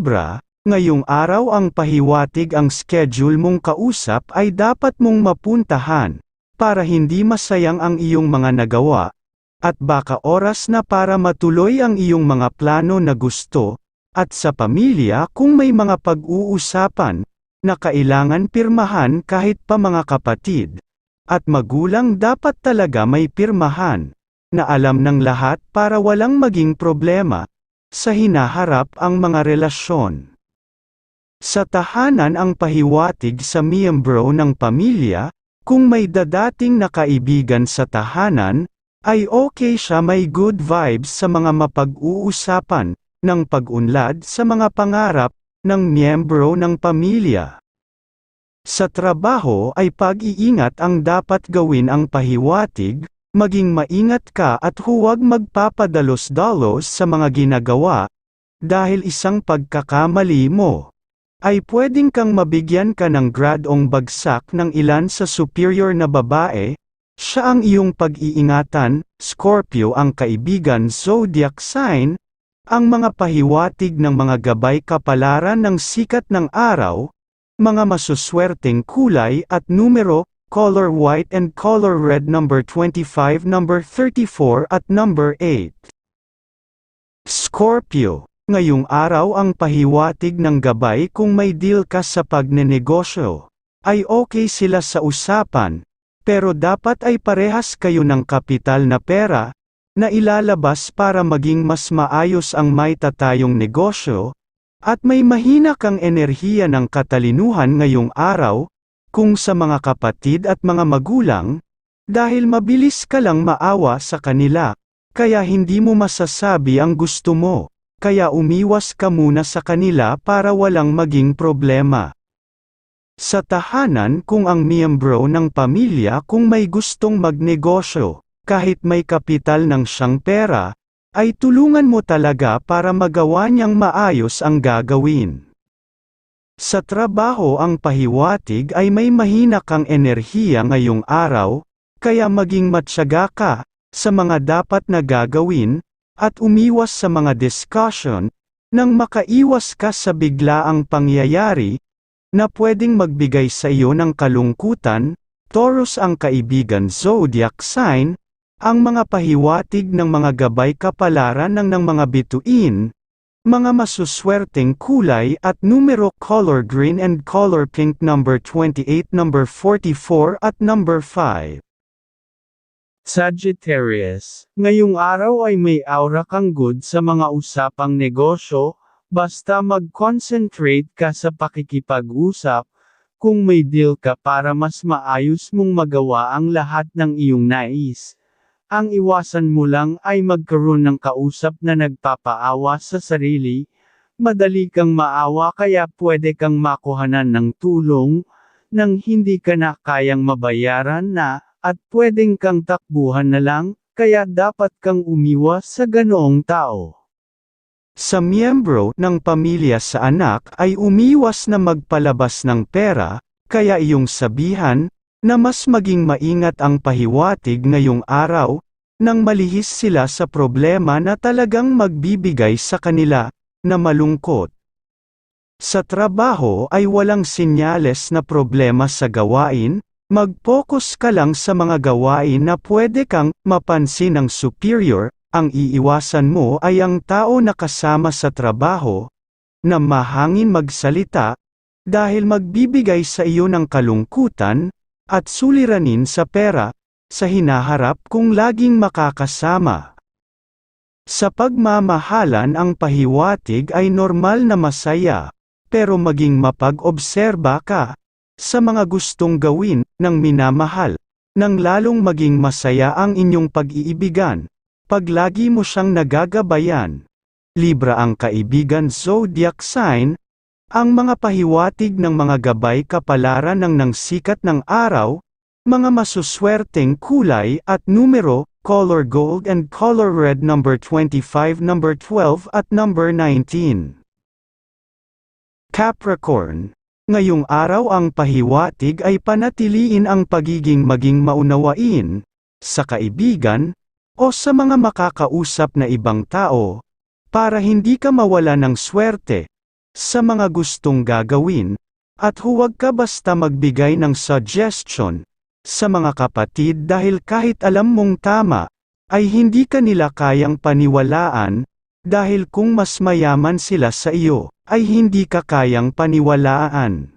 Libra, ngayong araw ang pahiwatig ang schedule mong kausap ay dapat mong mapuntahan, para hindi masayang ang iyong mga nagawa, at baka oras na para matuloy ang iyong mga plano na gusto, at sa pamilya kung may mga pag-uusapan, na kailangan pirmahan kahit pa mga kapatid, at magulang dapat talaga may pirmahan, na alam ng lahat para walang maging problema, sa hinaharap ang mga relasyon. Sa tahanan ang pahiwatig sa miyembro ng pamilya, kung may dadating na kaibigan sa tahanan, ay okay siya may good vibes sa mga mapag-uusapan, ng pag-unlad sa mga pangarap, ng miyembro ng pamilya. Sa trabaho ay pag-iingat ang dapat gawin ang pahiwatig, maging maingat ka at huwag magpapadalos-dalos sa mga ginagawa, dahil isang pagkakamali mo, ay pwedeng kang mabigyan ka ng gradong bagsak ng ilan sa superior na babae, siya ang iyong pag-iingatan, Scorpio ang kaibigan zodiac sign, ang mga pahiwatig ng mga gabay kapalaran ng sikat ng araw, mga masuswerteng kulay at numero, color white and color red number 25 number 34 at number 8. Scorpio, ngayong araw ang pahiwatig ng gabay kung may deal ka sa pagnenegosyo, ay okay sila sa usapan, pero dapat ay parehas kayo ng kapital na pera, na ilalabas para maging mas maayos ang may tatayong negosyo, at may mahina kang enerhiya ng katalinuhan ngayong araw, kung sa mga kapatid at mga magulang, dahil mabilis ka lang maawa sa kanila, kaya hindi mo masasabi ang gusto mo kaya umiwas ka muna sa kanila para walang maging problema. Sa tahanan kung ang miyembro ng pamilya kung may gustong magnegosyo, kahit may kapital ng siyang pera, ay tulungan mo talaga para magawa niyang maayos ang gagawin. Sa trabaho ang pahiwatig ay may mahina kang enerhiya ngayong araw, kaya maging matyaga ka, sa mga dapat na gagawin, at umiwas sa mga discussion, nang makaiwas ka sa biglaang pangyayari, na pwedeng magbigay sa iyo ng kalungkutan, Taurus ang kaibigan zodiac sign, ang mga pahiwatig ng mga gabay kapalaran ng ng mga bituin, mga masuswerteng kulay at numero color green and color pink number 28 number 44 at number 5. Sagittarius, ngayong araw ay may aura kang good sa mga usapang negosyo, basta mag-concentrate ka sa pakikipag-usap, kung may deal ka para mas maayos mong magawa ang lahat ng iyong nais. Ang iwasan mo lang ay magkaroon ng kausap na nagpapaawa sa sarili, madali kang maawa kaya pwede kang makuhanan ng tulong, nang hindi ka na kayang mabayaran na, at pwedeng kang takbuhan na lang, kaya dapat kang umiwas sa ganoong tao. Sa miyembro ng pamilya sa anak ay umiwas na magpalabas ng pera, kaya iyong sabihan, na mas maging maingat ang pahiwatig ngayong araw, nang malihis sila sa problema na talagang magbibigay sa kanila, na malungkot. Sa trabaho ay walang sinyales na problema sa gawain, Mag-focus ka lang sa mga gawain na pwede kang mapansin ng superior, ang iiwasan mo ay ang tao na kasama sa trabaho, na mahangin magsalita, dahil magbibigay sa iyo ng kalungkutan, at suliranin sa pera, sa hinaharap kung laging makakasama. Sa pagmamahalan ang pahiwatig ay normal na masaya, pero maging mapag-obserba ka, sa mga gustong gawin, ng minamahal, nang lalong maging masaya ang inyong pag-iibigan, pag lagi mo siyang nagagabayan. Libra ang kaibigan zodiac sign, ang mga pahiwatig ng mga gabay kapalaran ng nang sikat ng araw, mga masuswerteng kulay at numero, color gold and color red number 25 number 12 at number 19. Capricorn Ngayong araw ang pahiwatig ay panatiliin ang pagiging maging maunawain, sa kaibigan, o sa mga makakausap na ibang tao, para hindi ka mawala ng swerte, sa mga gustong gagawin, at huwag ka basta magbigay ng suggestion sa mga kapatid dahil kahit alam mong tama, ay hindi ka nila kayang paniwalaan, dahil kung mas mayaman sila sa iyo, ay hindi ka kayang paniwalaan.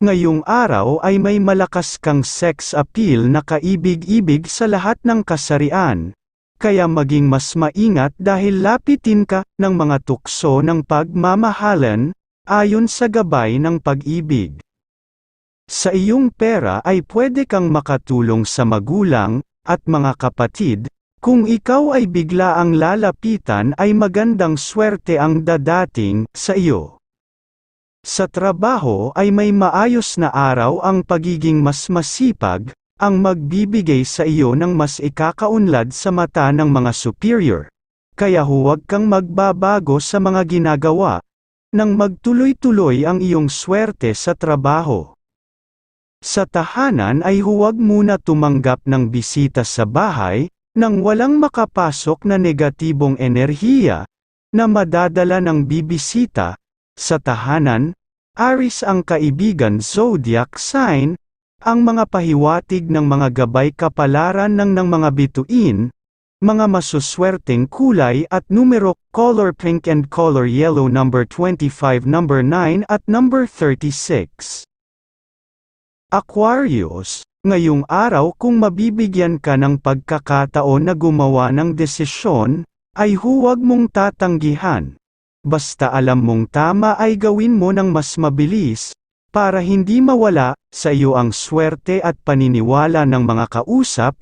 Ngayong araw ay may malakas kang sex appeal na kaibig-ibig sa lahat ng kasarian, kaya maging mas maingat dahil lapitin ka ng mga tukso ng pagmamahalan, ayon sa gabay ng pag-ibig. Sa iyong pera ay pwede kang makatulong sa magulang, at mga kapatid, kung ikaw ay bigla ang lalapitan ay magandang swerte ang dadating sa iyo. Sa trabaho ay may maayos na araw ang pagiging mas masipag, ang magbibigay sa iyo ng mas ikakaunlad sa mata ng mga superior. Kaya huwag kang magbabago sa mga ginagawa, nang magtuloy-tuloy ang iyong swerte sa trabaho. Sa tahanan ay huwag muna tumanggap ng bisita sa bahay, nang walang makapasok na negatibong enerhiya, na madadala ng bibisita, sa tahanan, Aris ang kaibigan zodiac sign, ang mga pahiwatig ng mga gabay kapalaran ng ng mga bituin, mga masuswerteng kulay at numero, color pink and color yellow number 25 number 9 at number 36. Aquarius, ngayong araw kung mabibigyan ka ng pagkakataon na gumawa ng desisyon, ay huwag mong tatanggihan basta alam mong tama ay gawin mo ng mas mabilis, para hindi mawala sa iyo ang swerte at paniniwala ng mga kausap,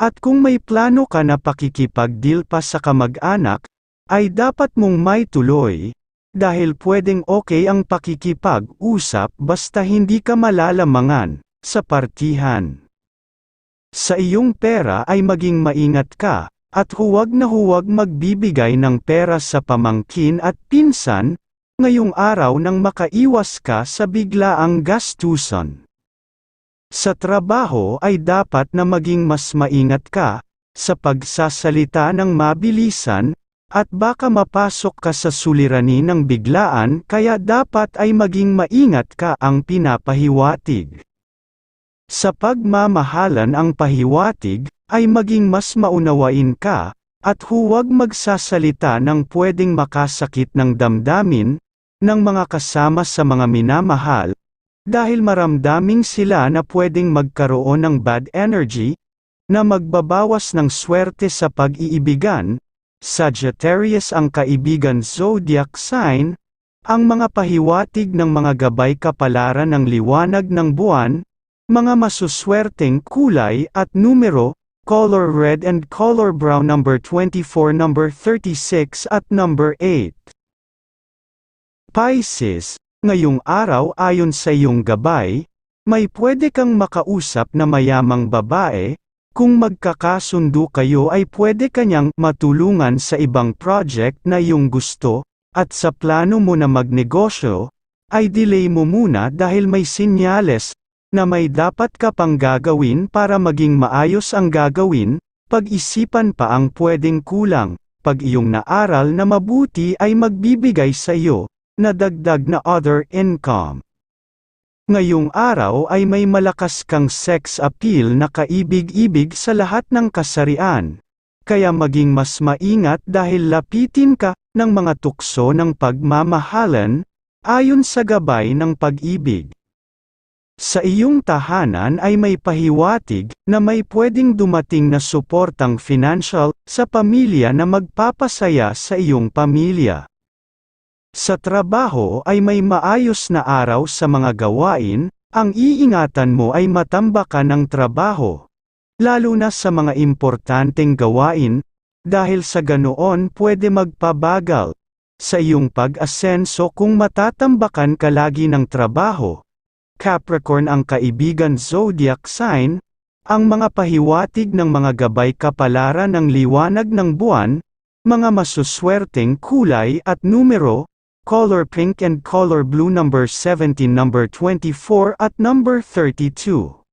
at kung may plano ka na pakikipag-deal pa sa kamag-anak, ay dapat mong may tuloy, dahil pwedeng okay ang pakikipag-usap basta hindi ka malalamangan sa partihan. Sa iyong pera ay maging maingat ka, at huwag na huwag magbibigay ng pera sa pamangkin at pinsan, ngayong araw nang makaiwas ka sa biglaang gastusan. Sa trabaho ay dapat na maging mas maingat ka, sa pagsasalita ng mabilisan, at baka mapasok ka sa suliranin ng biglaan kaya dapat ay maging maingat ka ang pinapahiwatig. Sa pagmamahalan ang pahiwatig, ay maging mas maunawain ka, at huwag magsasalita ng pwedeng makasakit ng damdamin, ng mga kasama sa mga minamahal, dahil maramdaming sila na pwedeng magkaroon ng bad energy, na magbabawas ng swerte sa pag-iibigan, Sagittarius ang kaibigan zodiac sign, ang mga pahiwatig ng mga gabay kapalaran ng liwanag ng buwan, mga masuswerteng kulay at numero, color red and color brown number 24 number 36 at number 8. Pisces, ngayong araw ayon sa iyong gabay, may pwede kang makausap na mayamang babae, kung magkakasundo kayo ay pwede kanyang matulungan sa ibang project na iyong gusto, at sa plano mo na magnegosyo, ay delay mo muna dahil may sinyales na may dapat ka pang gagawin para maging maayos ang gagawin, pag-isipan pa ang pwedeng kulang, pag iyong naaral na mabuti ay magbibigay sa iyo, na dagdag na other income. Ngayong araw ay may malakas kang sex appeal na kaibig-ibig sa lahat ng kasarian, kaya maging mas maingat dahil lapitin ka ng mga tukso ng pagmamahalan, ayon sa gabay ng pag-ibig. Sa iyong tahanan ay may pahiwatig na may pwedeng dumating na suportang financial sa pamilya na magpapasaya sa iyong pamilya. Sa trabaho ay may maayos na araw sa mga gawain, ang iingatan mo ay matambakan ng trabaho. Lalo na sa mga importanteng gawain, dahil sa ganoon pwede magpabagal sa iyong pag-asenso kung matatambakan ka lagi ng trabaho. Capricorn ang kaibigan zodiac sign, ang mga pahiwatig ng mga gabay kapalaran ng liwanag ng buwan, mga masuswerteng kulay at numero, color pink and color blue number 17 number 24 at number 32.